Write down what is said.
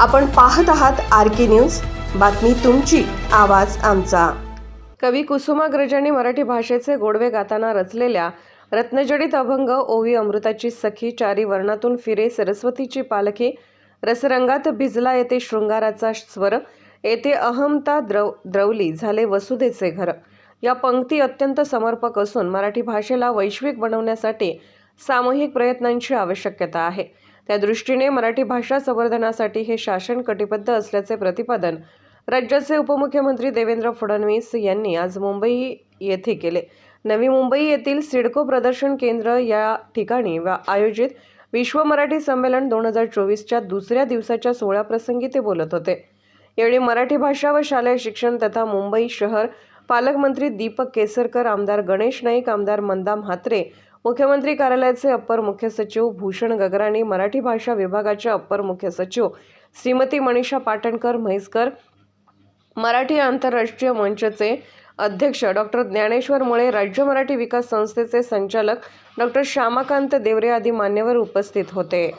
आपण पाहत आहात आर के न्यूज. बातमी तुमची आवाज आमचा. कवी कुसुमाग्रजांनी मराठी भाषेचे गोडवे गाताना रचलेल्या रत्नजडित अभंग ओवी अमृताची सखी चारी वर्णातून फिरे सरस्वतीची पालखी रसरंगात भिजला येते शृंगाराचा स्वर येथे अहमता द्रव द्रवली झाले वसुधेचे घर. या पंक्ती अत्यंत समर्पक असून मराठी भाषेला वैश्विक बनवण्यासाठी सामूहिक प्रयत्नांची आवश्यकता आहे. त्या दृष्टीने मराठी भाषा संवर्धनासाठी हे शासन कटिबद्ध असल्याचे प्रतिपादन राज्याचे उपमुख्यमंत्री देवेंद्र फडणवीस यांनी आज मुंबई येथे केले. नवी मुंबई येथील सिडको प्रदर्शन केंद्र या ठिकाणी आयोजित विश्व मराठी संमेलन दोन हजार चोवीसच्या दुसऱ्या दिवसाच्या सोहळ्याप्रसंगी ते बोलत होते. यावेळी मराठी भाषा व शालेय शिक्षण तथा मुंबई शहर पालकमंत्री दीपक केसरकर आमदार गणेश नाईक आमदार मंदा म्हात्रे मुख्यमंत्री कार्यालयाचे अप्पर मुख्य सचिव भूषण गगराणी मराठी भाषा विभागाच्या अप्पर मुख्य सचिव श्रीमती मनीषा पाटणकर म्हैसकर मराठी आंतरराष्ट्रीय मंचचे अध्यक्ष डॉक्टर ज्ञानेश्वर मुळे राज्य मराठी विकास संस्थेचे संचालक डॉक्टर श्यामाकांत देवरे आदी मान्यवर उपस्थित होते.